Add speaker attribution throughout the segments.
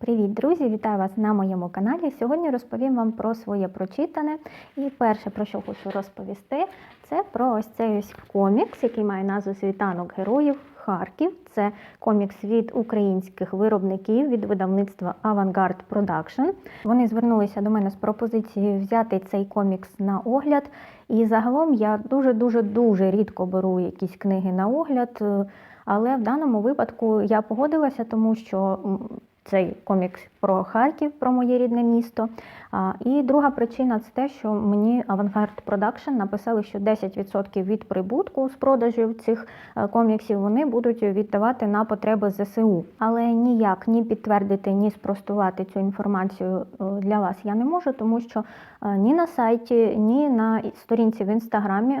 Speaker 1: Привіт, друзі! Вітаю вас на моєму каналі. Сьогодні розповім вам про своє прочитане. І перше, про що хочу розповісти, це про ось цей ось комікс, який має назву Світанок героїв Харків. Це комікс від українських виробників від видавництва Avantgarde Production. Вони звернулися до мене з пропозицією взяти цей комікс на огляд. І загалом я дуже дуже рідко беру якісь книги на огляд. е, Але в даному випадку я погодилася, тому що цей комікс про Харків, про моє рідне місто. І друга причина це те, що мені Avantgarde Production написали, що 10% від прибутку з продажів цих е, коміксів вони будуть віддавати на потреби ЗСУ. Але ніяк ні підтвердити, ні спростувати цю інформацію е, для вас я не можу, тому що е, ні на сайті, ні на сторінці в інстаграмі,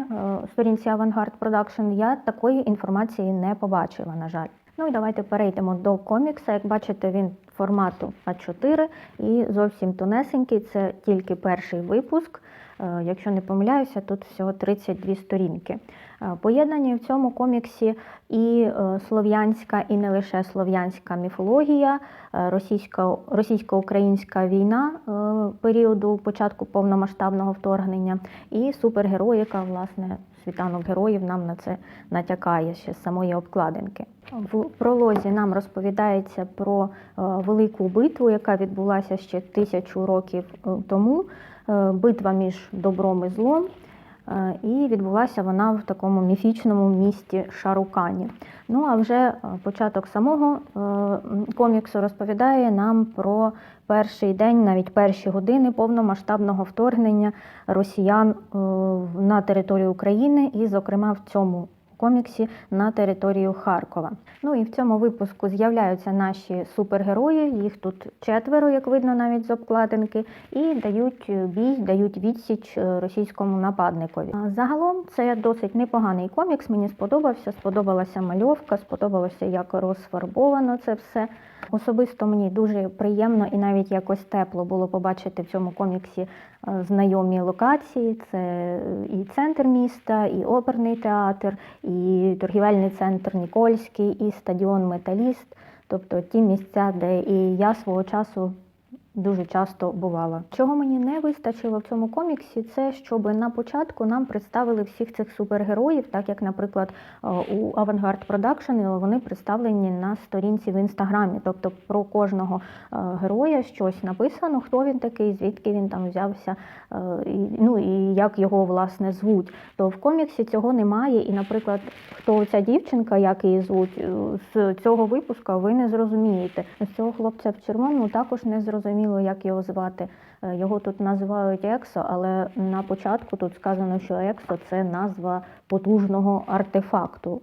Speaker 1: сторінці Avantgarde Production я такої інформації не побачила, на жаль. Ну і давайте перейдемо до комікса. Як бачите, він формату А4 і зовсім тонесенький. Це тільки перший випуск. Е, Якщо не помиляюся, тут всього 32 сторінки. Е, Поєднані в цьому коміксі і е, слов'янська, і не лише слов'янська міфологія, російсько- російсько-українська війна періоду початку повномасштабного вторгнення, і супергероїка, власне, світанок героїв нам на це натякає ще з самої обкладинки. В пролозі нам розповідається про велику битву, яка відбулася ще тисячу років тому. Е, Битва між добром і злом. Е, І відбулася вона в такому міфічному місті Шарукані. Ну а вже е, початок самого коміксу розповідає нам про перший день, навіть перші години повномасштабного вторгнення росіян на територію України, і, зокрема, в цьому коміксі на територію Харкова. Ну і в цьому випуску з'являються наші супергерої. Їх тут четверо, як видно навіть з обкладинки, і дають е, бій, дають відсіч е, російському нападникові. Загалом це досить непоганий комікс. Мені сподобався. Сподобалася мальовка, сподобалося, як розфарбовано це все. Особисто мені дуже приємно і навіть якось тепло було побачити в цьому коміксі е, знайомі локації. Це і центр міста, і оперний театр, і торгівельний центр Нікольський, і стадіон Металіст. Тобто ті місця, де і я свого часу дуже часто бувала. Чого мені не вистачило в цьому коміксі, це щоб на початку нам представили всіх цих супергероїв, так як, наприклад, е, у Avantgarde Production вони представлені на сторінці в інстаграмі. Тобто про кожного е, героя щось написано, хто він такий, звідки він там взявся, е, ну і як його власне звуть. То в коміксі цього немає. І, наприклад, хто ця дівчинка, як її звуть, з цього випуска ви не зрозумієте. З цього хлопця в червоному також не зрозуміло, як його звати. Е, Його тут називають Ексо, але на початку тут сказано, що Ексо це назва потужного артефакту.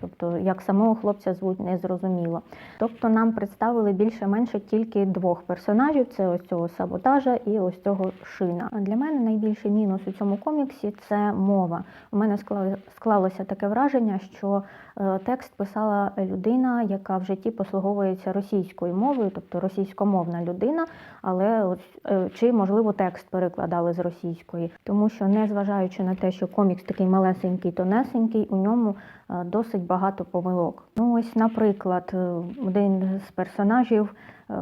Speaker 1: Тобто, як самого хлопця звуть, не зрозуміло. Тобто нам представили більше-менше тільки двох персонажів: це ось цього саботажа і ось цього шина. Для мене найбільший мінус у цьому коміксі це мова. У мене склалося таке враження, що е, текст писала людина, яка в житті послуговується російською мовою, тобто російськомовна людина, але от, е, чи можливо текст перекладали з російської, тому що незважаючи на те, що комікс такий малесенький, тонесенький, у ньому досить багато помилок. Ну ось, наприклад, е, один з персонажів е,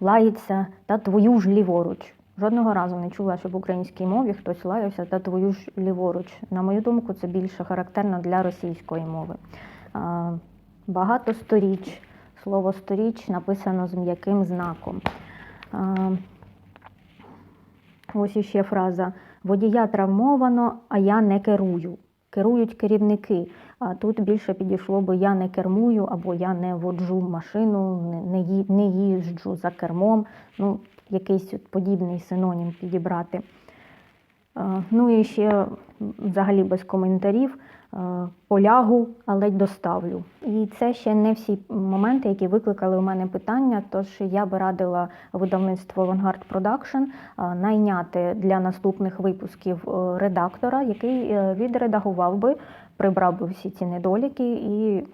Speaker 1: лається та твою ж ліворуч. Жодного разу не чула, щоб в українській мові хтось лаявся та твою ж ліворуч. На мою думку, це більше характерно для російської мови. Багато сторіч. Слово сторіч написано з м'яким знаком. Ось іще фраза: водія травмовано, а я не керую. Керують керівники. А тут більше підійшло би я не кермую або я не воджу машину, не, їжджу за кермом. Ну, якийсь подібний синонім підібрати. Е, Ну і ще взагалі без коментарів. е, Полягу, але й доставлю. І це ще не всі моменти, які викликали у мене питання. Тож я би радила видавництво Avantgarde Production е, найняти для наступних випусків редактора, який відредагував би, прибрав би всі ці недоліки і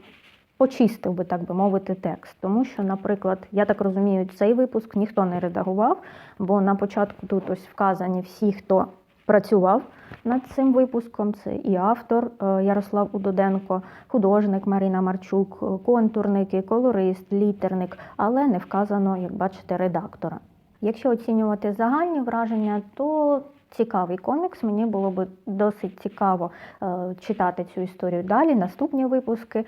Speaker 1: почистив би, так би мовити, текст. Тому що, наприклад, я так розумію, цей випуск ніхто не редагував, бо на початку тут ось вказані всі, хто працював над цим випуском. Це і автор е, Ярослав Удоденко, художник Марина Марчук, е, контурник, і колорист, літерник, але не вказано, як бачите, редактора. Якщо оцінювати загальні враження, то цікавий комікс. Мені було б досить цікаво е, читати цю історію далі, наступні випуски, е,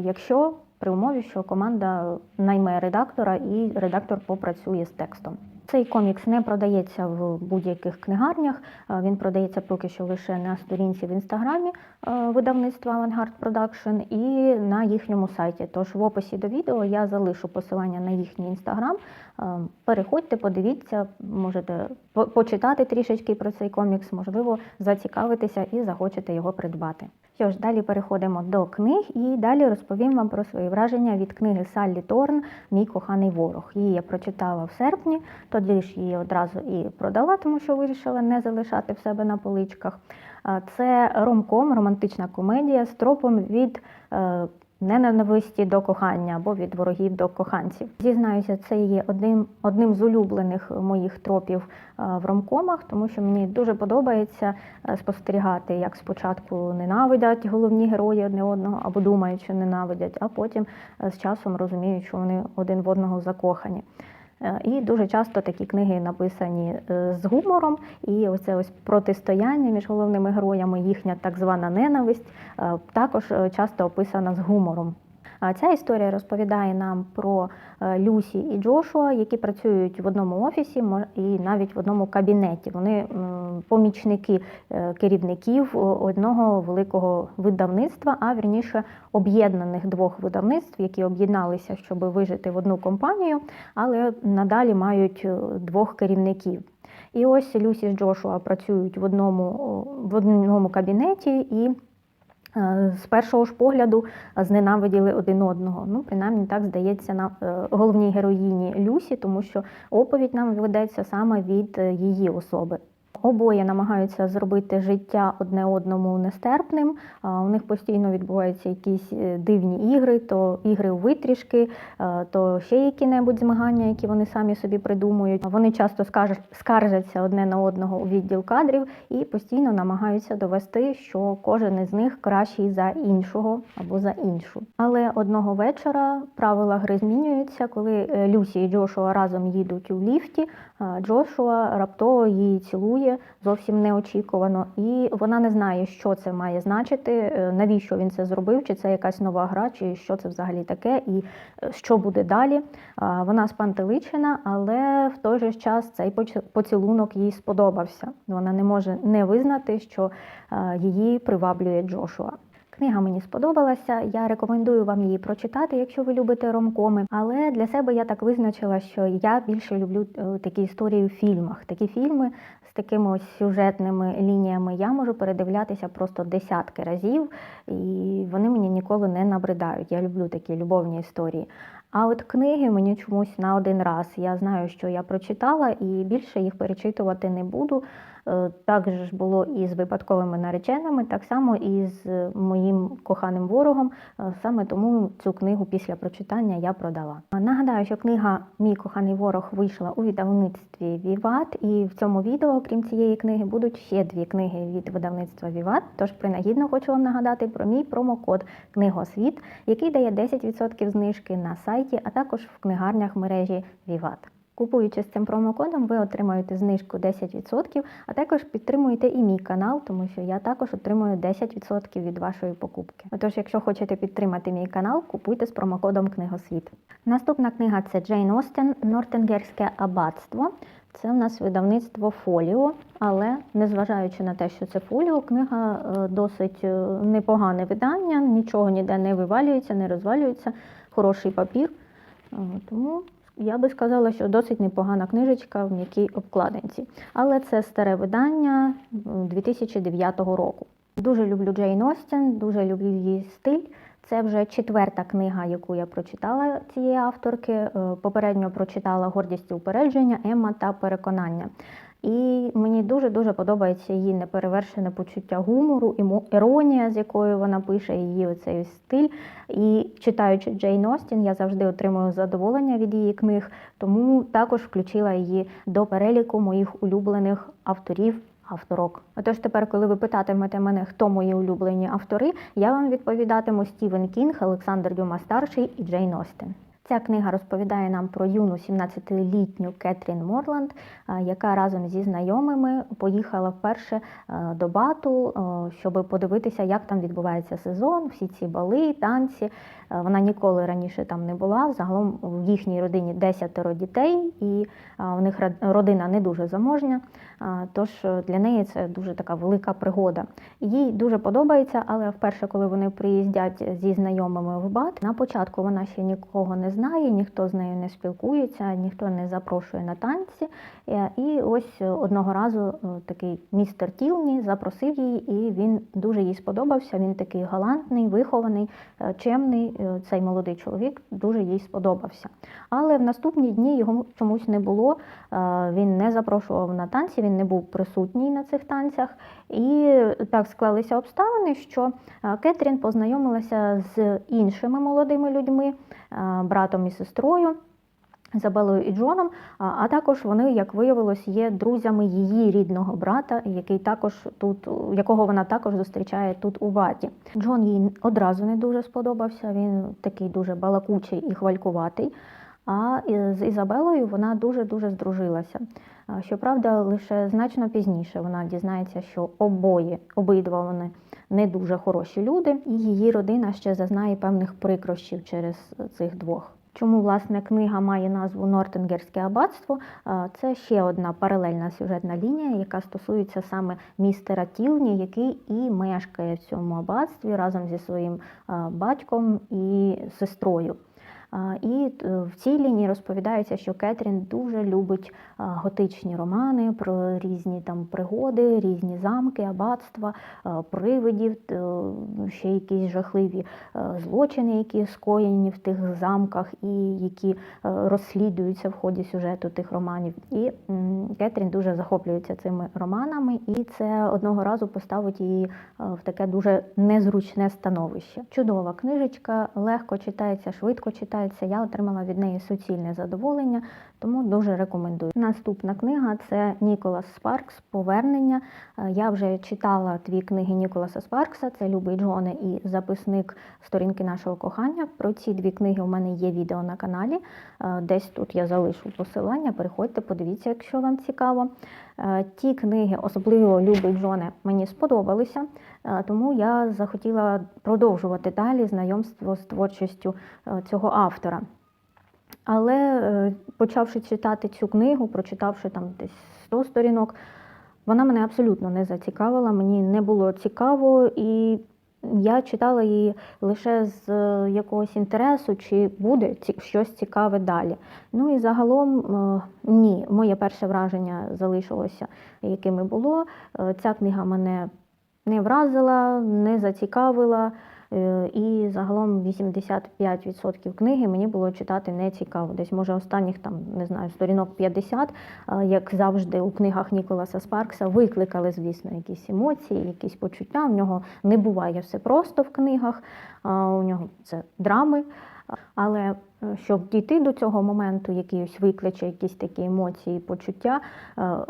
Speaker 1: якщо при умові, що команда найме редактора і редактор попрацює з текстом. Цей комікс не продається в будь-яких книгарнях. е, Він продається поки що лише на сторінці в інстаграмі е, видавництва Avantgarde Production і на їхньому сайті. Тож в описі до відео я залишу посилання на їхній інстаграм. Е, Переходьте, подивіться, можете почитати трішечки про цей комікс, можливо, зацікавитися і захочете його придбати. Що ж, далі переходимо до книг і далі розповім вам про свої враження від книги Саллі Торн Мій коханий ворог. Її я прочитала в серпні, тоді ж її одразу і продала, тому що вирішила не залишати в себе на поличках. Це ромком, романтична комедія з тропом від е, ненависті до кохання або від ворогів до коханців. Зізнаюся, це є одним, одним з улюблених моїх тропів е, в ромкомах, тому що мені дуже подобається е, спостерігати, як спочатку ненавидять головні герої одне одного, або думають, що ненавидять, а потім е, з часом розуміють, що вони один в одного закохані. Е, І дуже часто такі книги написані е, з гумором, і оце ось протистояння між головними героями, їхня так звана ненависть, е, також часто описана з гумором. Ця історія розповідає нам про е, Люсі і Джошуа, які працюють в одному офісі і навіть в одному кабінеті. Вони помічники е, керівників одного великого видавництва, а вірніше об'єднаних двох видавництв, які об'єдналися, щоб вижити в одну компанію, але надалі мають е, двох керівників. І ось Люсі з Джошуа працюють в одному, в одному кабінеті і з першого ж погляду зненавиділи один одного. Ну, принаймні так здається на е, головній героїні Люсі, тому що оповідь нам ведеться саме від е, її особи. Обоє намагаються зробити життя одне одному нестерпним. У них постійно відбуваються якісь е, дивні ігри, то ігри у витрішки, е, то ще які-небудь змагання, які вони самі собі придумують. Вони часто скаржаться одне на одного у відділ кадрів і постійно намагаються довести, що кожен із них кращий за іншого або за іншу. Але одного вечора правила гри змінюються, коли е, Люсі і Джошуа разом їдуть у ліфті. Джошуа раптово її цілує зовсім неочікувано, і вона не знає, що це має значити, е, навіщо він це зробив, чи це якась нова гра, чи що це взагалі таке, і е, що буде далі. Вона спантеличена, але в той же час цей поцілунок їй сподобався. Вона не може не визнати, що е, її приваблює Джошуа. Книга мені сподобалася. Я рекомендую вам її прочитати, якщо ви любите ромкоми. Але для себе я так визначила, що я більше люблю е, такі історії в фільмах. Такі фільми з такими ось сюжетними лініями я можу передивлятися просто десятки разів, і вони мені ніколи не набридають. Я люблю такі любовні історії. А от книги мені чомусь на один раз. Я знаю, що я прочитала, і більше їх перечитувати не буду. Е, Так же ж було і з випадковими нареченими, так само і з е, моїм коханим ворогом. Е, Саме тому цю книгу після прочитання я продала. Нагадаю, що книга Мій коханий ворог вийшла у видавництві Віват, і в цьому відео, крім цієї книги, будуть ще дві книги від видавництва Віват. Тож принагідно хочу вам нагадати про мій промокод Книгосвіт, який дає 10% знижки на сайті, а також в книгарнях мережі Віват. Купуючи з цим промокодом, ви отримаєте знижку 10%, а також підтримуєте і мій канал, тому що я також отримую 10% від вашої покупки. Отож, якщо хочете підтримати мій канал, купуйте з промокодом Книгосвіт. Наступна книга це Джейн Остен Нортенгерське аббатство. Це в нас видавництво фоліо, але незважаючи на те, що це фоліо, книга е, досить е, непогане видання, нічого ніде не вивалюється, не розвалюється, хороший папір. Е, Тому я би сказала, що досить непогана книжечка в м'якій обкладинці. Але це старе видання 2009 року. Дуже люблю Джейн Остін, дуже люблю її стиль. Це вже четверта книга, яку я прочитала цієї авторки. Е, Попередньо прочитала Гордість і упередження, Емма та переконання. І мені дуже дуже подобається її неперевершене почуття гумору, іронія, з якою вона пише, її оцей стиль. І читаючи Джейн Остін, я завжди отримую задоволення від її книг, тому також включила її до переліку моїх улюблених авторів авторок. Отож, тепер, коли ви питатимете мене, хто мої улюблені автори, я вам відповідатиму Стівен Кінг, Олександр Дюма старший і Джейн Остен. Ця книга розповідає нам про юну 17-літню Кетрін Морланд, е, яка разом зі знайомими поїхала вперше е, до Бату, е, щоб подивитися, як там відбувається сезон, всі ці бали, танці. Вона ніколи раніше там не була. Загалом в їхній родині десятеро дітей, і в них родина не дуже заможня. Тож для неї це дуже така велика пригода. Їй дуже подобається, але вперше, коли вони приїздять зі знайомими в бат, на початку вона ще нікого не знає, ніхто з нею не спілкується, ніхто не запрошує на танці. Е, І ось одного разу е, такий містер Тілні запросив її, і він дуже їй сподобався. Він такий галантний, вихований, е, чемний. Цей молодий чоловік дуже їй сподобався. Але в наступні дні його чомусь не було. Він не запрошував на танці, він не був присутній на цих танцях. І так склалися обставини, що Кетрін познайомилася з іншими молодими людьми, е, братом і сестрою. Забелою і Джоном, а а також вони, як виявилось, є друзями її рідного брата, який також тут, якого вона також зустрічає тут у Ваті. Джон їй одразу не дуже сподобався. Він такий дуже балакучий і хвалькуватий. А з Ізабелою вона дуже дуже здружилася. Щоправда, лише значно пізніше вона дізнається, що обоє обидва вони не дуже хороші люди, і її родина ще зазнає певних прикрощів через цих двох. Чому власне книга має назву Нортенгерське аббатство? Це ще одна паралельна сюжетна лінія, яка стосується саме містера Тілні, який і мешкає в цьому аббатстві разом зі своїм батьком і сестрою. І е, в цій лінії розповідається, що Кетрін дуже любить готичні романи про різні там пригоди, різні замки, аббатства, привидів, е, ще якісь жахливі е, злочини, які скоєні в тих замках, і які розслідуються в ході сюжету тих романів. І Кетрін дуже захоплюється цими романами, і це одного разу поставить її в таке дуже незручне становище. Чудова книжечка, легко читається, швидко читається. Я отримала від неї суцільне задоволення, тому дуже рекомендую. Наступна книга це Ніколас Спаркс Повернення. Е, Я вже читала дві книги Ніколаса Спаркса. Це Любий Джоне і записник сторінки нашого кохання. Про ці дві книги у мене є відео на каналі. Е, Десь тут я залишу посилання. Переходьте, подивіться, якщо вам цікаво. Е, Ті книги, особливо Любий Джоне, мені сподобалися, тому я захотіла продовжувати далі знайомство з творчістю е, цього автора. Але е, почавши читати цю книгу, прочитавши там десь 100 сторінок, вона мене абсолютно не зацікавила, мені не було цікаво, і я читала її лише з е, якогось інтересу, чи буде щось цікаве далі. Ну і загалом е, ні, моє перше враження залишилося, яким і було. Е, Ця книга мене не вразила, не зацікавила. Е, І загалом 85% книги мені було читати не цікаво. Десь може останніх там не знаю сторінок 50, е, як завжди у книгах Ніколаса Спаркса, викликали, звісно, якісь емоції, якісь почуття. В нього не буває все просто в книгах. У нього це драми. Але щоб дійти до цього моменту, який викличе якісь такі емоції, почуття, е, е,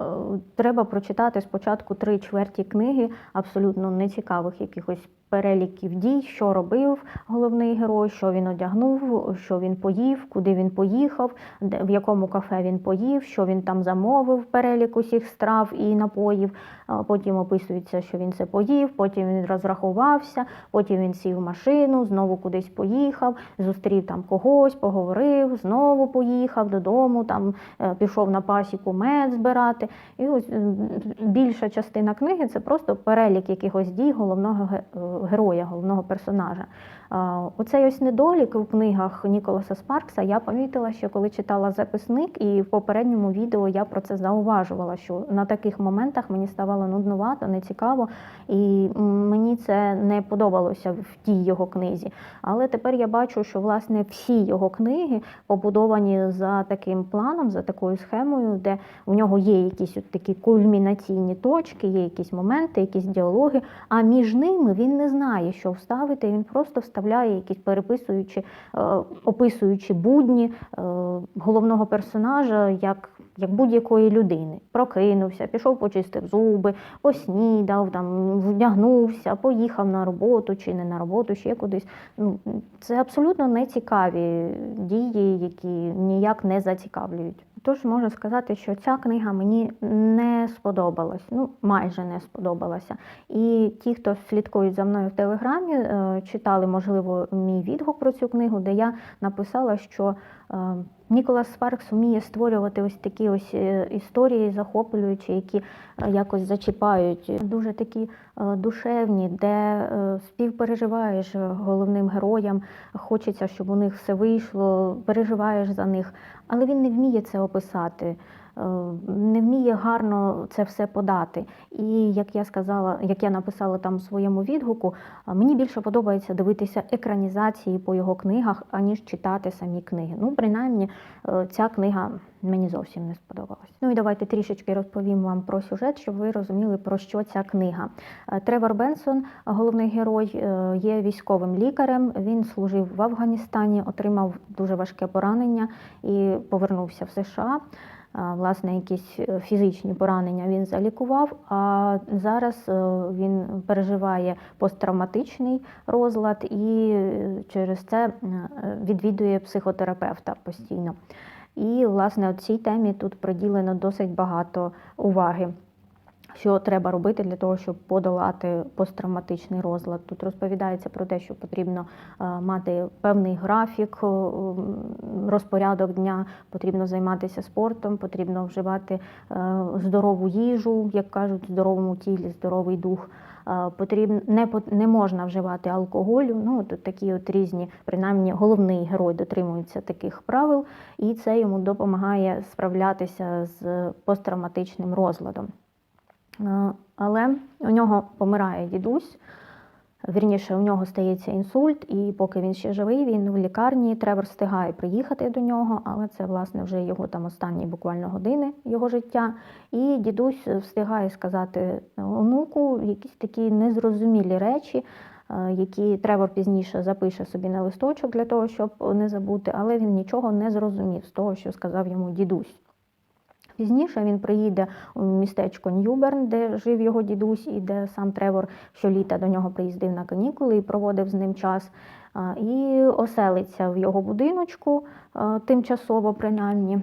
Speaker 1: треба прочитати спочатку три чверті книги абсолютно нецікавих якихось переліків дій, що робив головний герой, що він одягнув, що він поїв, куди він поїхав, де в якому кафе він поїв, що він там замовив, перелік усіх страв і напоїв. Потім описується, що він це поїв, потім він розрахувався, потім він сів в машину, знову кудись поїхав, зустрів там когось, поговорив, знову поїхав додому, там е, пішов на пасіку мед збирати. І ось більша частина книги це просто перелік якихось дій головного е, героя, головного персонажа. Оцей ось недолік у книгах Ніколаса Спаркса я помітила, що коли читала записник, і в попередньому відео я про це зауважувала, що на таких моментах мені ставало нуднувато, нецікаво, і мені це не подобалося в тій його книзі. Але тепер я бачу, що власне всі його книги побудовані за таким планом, за такою схемою, де в нього є якісь от такі кульмінаційні точки, є якісь моменти, якісь діалоги. А між ними він не знає, що вставити. Він просто вставляє вставляє, якісь переписуючи, е, описуючи будні е, головного персонажа як, як будь-якої людини. Прокинувся, пішов, почистив зуби, поснідав, там, вдягнувся, поїхав на роботу чи не на роботу, ще кудись. Ну, це абсолютно не цікаві дії, які ніяк не зацікавлюють. Тож можу сказати, що ця книга мені не сподобалась, ну майже не сподобалася. І ті, хто слідкують за мною в телеграмі, е, читали, можливо, мій відгук про цю книгу, де я написала, що е, Ніколас Спаркс вміє створювати ось такі ось е, історії захоплюючі, які е, якось зачіпають, дуже такі душевні, де співпереживаєш головним героям, хочеться, щоб у них все вийшло, переживаєш за них, але він не вміє це описати. Не вміє гарно це все подати. І як я сказала, як я написала там у своєму відгуку, мені більше подобається дивитися екранізації по його книгах, аніж читати самі книги. Ну, принаймні, е, ця книга мені зовсім не сподобалась. Ну і давайте трішечки розповім вам про сюжет, щоб ви розуміли, про що ця книга. Е, Тревор Бенсон, головний герой, е, є військовим лікарем. Він служив в Афганістані, отримав дуже важке поранення і повернувся в США. Власне, якісь е, фізичні поранення він залікував, а зараз е, він переживає посттравматичний розлад і е, через це відвідує психотерапевта постійно. І, власне, у цій темі тут приділено досить багато уваги. Що треба робити для того, щоб подолати посттравматичний розлад? Тут розповідається про те, що потрібно е, мати певний графік, розпорядок дня, потрібно займатися спортом, потрібно вживати е, здорову їжу, як кажуть, здоровому тілі, здоровий дух. Е, Потрібно не не можна вживати алкоголю. Ну тут такі от різні, принаймні, головний герой дотримується таких правил, і це йому допомагає справлятися з посттравматичним розладом. Е, Але у нього помирає дідусь. Вірніше, у нього стається інсульт, і поки він ще живий, він в лікарні. Тревор встигає приїхати до нього, але це власне вже його там останні буквально години його життя. І дідусь встигає сказати онуку якісь такі незрозумілі речі, е, які Тревор пізніше запише собі на листочок для того, щоб не забути, але він нічого не зрозумів з того, що сказав йому дідусь. Пізніше він приїде у містечко Ньюберн, де жив його дідусь, і де сам Тревор щоліта до нього приїздив на канікули і проводив з ним час. І оселиться в його будиночку тимчасово, принаймні,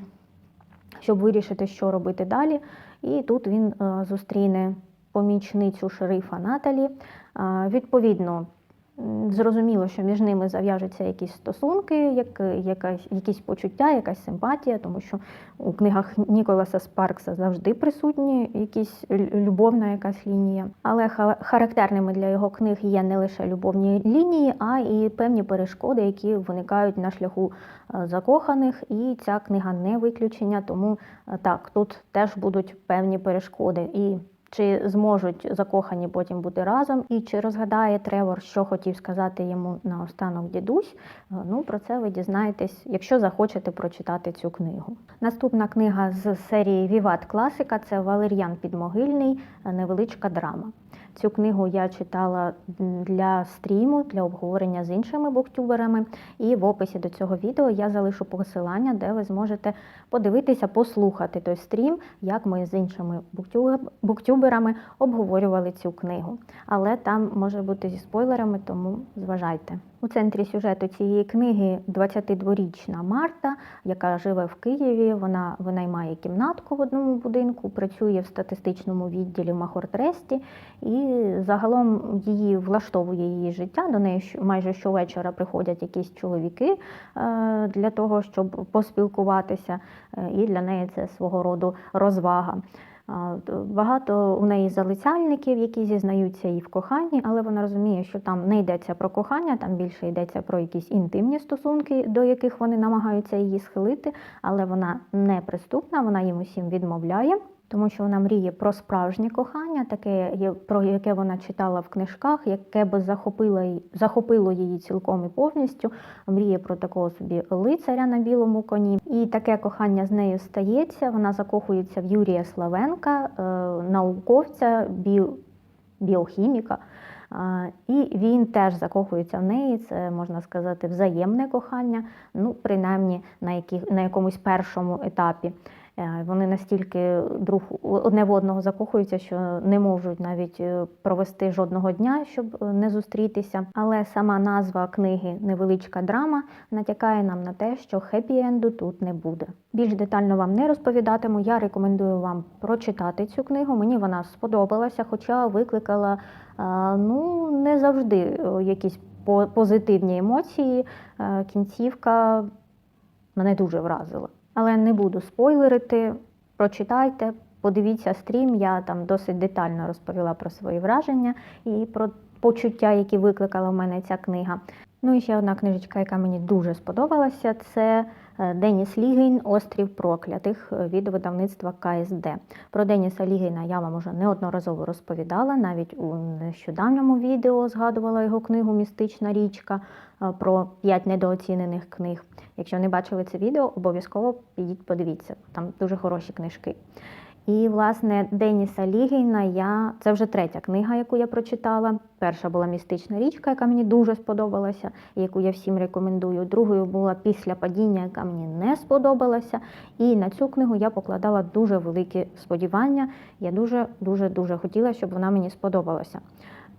Speaker 1: щоб вирішити, що робити далі. І тут він зустріне помічницю шерифа Наталі. Відповідно, зрозуміло, що між ними зав'яжуться якісь стосунки, як, якась, якісь почуття, якась симпатія, тому що у книгах Ніколаса Спаркса завжди присутні якісь любовна якась лінія. Але характерними для його книг є не лише любовні лінії, а і певні перешкоди, які виникають на шляху е, закоханих. І ця книга не виключення, тому е, так, тут теж будуть певні перешкоди. І чи зможуть закохані потім бути разом, і чи розгадає Тревор, що хотів сказати йому наостанок дідусь? Е, Ну про це ви дізнаєтесь, якщо захочете прочитати цю книгу. Наступна книга з серії Віват Класика це Валер'ян Підмогильний, е, невеличка драма. Цю книгу я читала для стріму, для обговорення з іншими буктюберами. І в описі до цього відео я залишу посилання, де ви зможете подивитися, послухати той стрім, як ми з іншими буктю- буктюберами обговорювали цю книгу. Але там може бути зі спойлерами, тому зважайте. У центрі сюжету цієї книги 22-річна Марта, яка живе в Києві. Вона винаймає кімнатку в одному будинку, працює в статистичному відділі Махортресті, і загалом її влаштовує її життя. До неї майже щовечора приходять якісь чоловіки е, для того, щоб поспілкуватися, е, і для неї це свого роду розвага. Багато у неї залицяльників, які зізнаються їй в коханні, але вона розуміє, що там не йдеться про кохання, там більше йдеться про якісь інтимні стосунки, до яких вони намагаються її схилити, але вона не приступна, вона їм усім відмовляє. Тому що вона мріє про справжнє кохання, таке, про яке вона читала в книжках, яке би захопило, захопило її цілком і повністю. Мріє про такого собі лицаря на білому коні. І таке кохання з нею стається. Вона закохується в Юрія Славенка, е, науковця, біо, біохіміка, І він теж закохується в неї. Це можна сказати взаємне кохання, ну принаймні на які, на якомусь першому етапі. Е, Вони настільки друг одне в одного закохуються, що не можуть навіть е, провести жодного дня, щоб е, не зустрітися. Але сама назва книги Невеличка драма натякає нам на те, що хеппі-енду тут не буде. Більш детально вам не розповідатиму. Я рекомендую вам прочитати цю книгу. Мені вона сподобалася, хоча викликала ну не завжди якісь по- позитивні емоції. Кінцівка мене дуже вразила. Але не буду спойлерити. Прочитайте, подивіться стрім. Я там досить детально розповіла про свої враження і про почуття, які викликала в мене ця книга. Ну і ще одна книжечка, яка мені дуже сподобалася, це е, Деніс Лігін Острів проклятих від видавництва КСД. Про Деніса Лігіна я вам уже неодноразово розповідала, навіть у нещодавньому відео згадувала його книгу Містична річка е, про п'ять недооцінених книг. Якщо не бачили це відео, обов'язково підіть подивіться. Там дуже хороші книжки. І, власне, Деніса Лігіна я це вже третя книга, яку я прочитала. Перша була містична річка, яка мені дуже сподобалася, яку я всім рекомендую. Другою була після падіння, яка мені не сподобалася. І на цю книгу я покладала дуже великі сподівання. Я дуже дуже дуже хотіла, щоб вона мені сподобалася.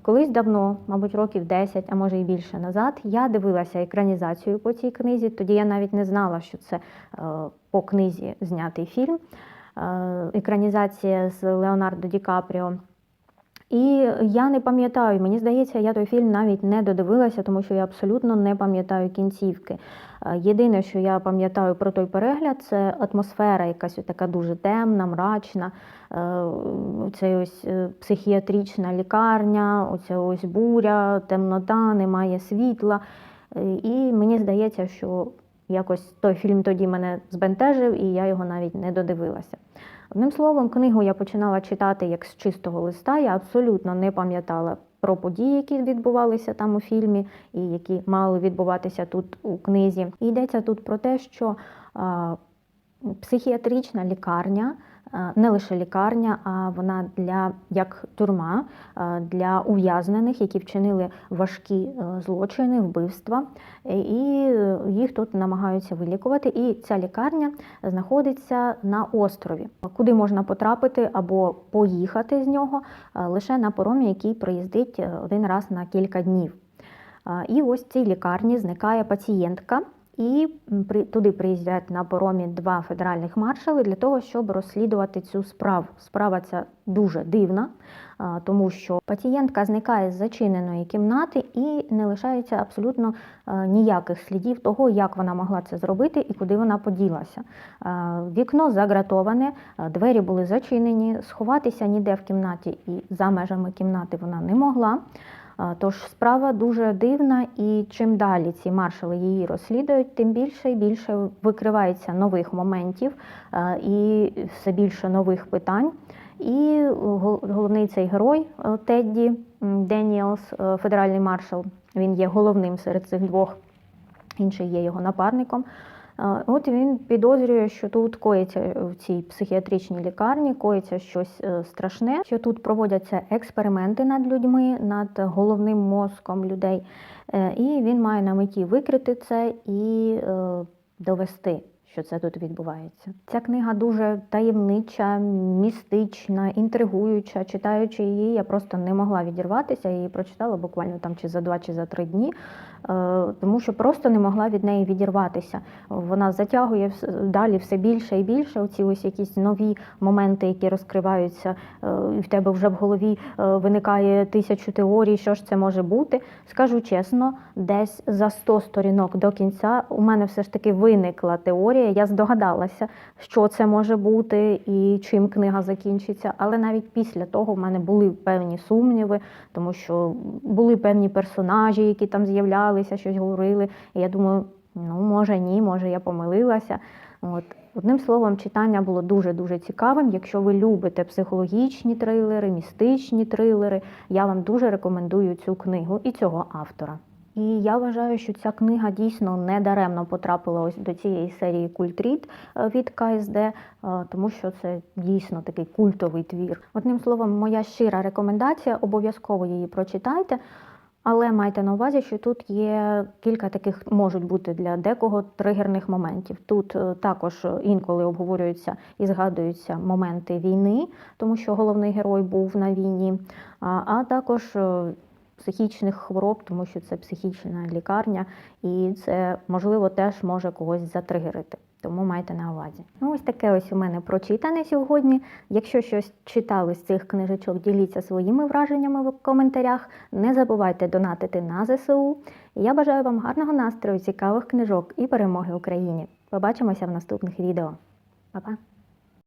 Speaker 1: Колись давно, мабуть, років 10, а може і більше назад, я дивилася екранізацію по цій книзі. Тоді я навіть не знала, що це е, по книзі знятий фільм. Е, екранізація з Леонардо Ді Капріо. І я не пам'ятаю, мені здається, я той фільм навіть не додивилася, тому що я абсолютно не пам'ятаю кінцівки. Е, Єдине, що я пам'ятаю про той перегляд, це атмосфера, якась така дуже темна, мрачна. Е, Це ось психіатрична лікарня, оця ось буря, темнота, немає світла. І мені здається, що якось той фільм тоді мене збентежив, і я його навіть не додивилася. Одним словом, книгу я починала читати як з чистого листа. Я абсолютно не пам'ятала про події, які відбувалися там у фільмі, і які мали відбуватися тут у книзі. І йдеться тут про те, що а, психіатрична лікарня. А, Не лише лікарня, а вона для як тюрма для ув'язнених, які вчинили важкі е, злочини, вбивства, Е, і е, їх тут намагаються вилікувати. І ця лікарня знаходиться на острові, куди можна потрапити або поїхати з нього е, лише на паромі, який проїздить е, один раз на кілька днів. І ось в цій лікарні зникає пацієнтка, і при- туди приїздять на паромі два федеральних маршали для того, щоб розслідувати цю справу. Справа ця дуже дивна, тому що пацієнтка зникає з зачиненої кімнати і не лишається абсолютно е, ніяких слідів того, як вона могла це зробити і куди вона поділася. Е, Вікно загратоване, е, двері були зачинені, сховатися ніде в кімнаті і за межами кімнати вона не могла. Тож справа дуже дивна, і чим далі ці маршали її розслідують, тим більше і більше викривається нових моментів і все більше нових питань. І головний цей герой е, Тедді Деніелс, е, федеральний маршал, він є головним серед цих двох, інший є його напарником. Е, От він підозрює, що тут коїться в цій психіатричній лікарні, коїться щось е, страшне, що тут проводяться експерименти над людьми, над головним мозком людей. Е, І він має на меті викрити це і е, довести, що це тут відбувається. Ця книга дуже таємнича, містична, інтригуюча. Читаючи її, я просто не могла відірватися. Я її прочитала буквально там чи за два, чи за три дні, е, тому що просто не могла від неї відірватися. Вона затягує далі все більше і більше. Оці ось якісь нові моменти, які розкриваються, е, і в тебе вже в голові е, виникає тисячу теорій, що ж це може бути. Скажу чесно, десь за 100 сторінок до кінця у мене все ж таки виникла теорія. Я здогадалася, що це може бути і чим книга закінчиться. Але навіть після того в мене були певні сумніви, тому що були певні персонажі, які там з'являлися, щось говорили. І я думаю, ну може ні, може я помилилася. От. Одним словом, читання було дуже-дуже цікавим. Якщо ви любите психологічні трилери, містичні трилери, я вам дуже рекомендую цю книгу і цього автора. І я вважаю, що ця книга дійсно не даремно потрапила ось до цієї серії Культріт е, від КСД, е, тому що це дійсно такий культовий твір. Одним словом, моя щира рекомендація, обов'язково її прочитайте. Але майте на увазі, що тут є кілька таких можуть бути для декого тригерних моментів. Тут е, також інколи обговорюються і згадуються моменти війни, тому що головний герой був на війні, а, а також е, психічних хвороб, тому що це психічна лікарня, і це можливо теж може когось затригерити. Тому майте на увазі. Ну, ось таке ось у мене прочитане сьогодні. Якщо щось читали з цих книжечок, діліться своїми враженнями в коментарях. Не забувайте донатити на ЗСУ. Я бажаю вам гарного настрою, цікавих книжок і перемоги Україні. Побачимося в наступних відео. Па-па!